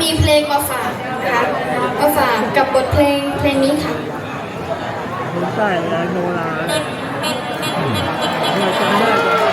มีเพลงมาฝากนะคะมาฝากกับบทเพลงเพลงนี้ค่ะคนใต้โนราเราจำได้ก่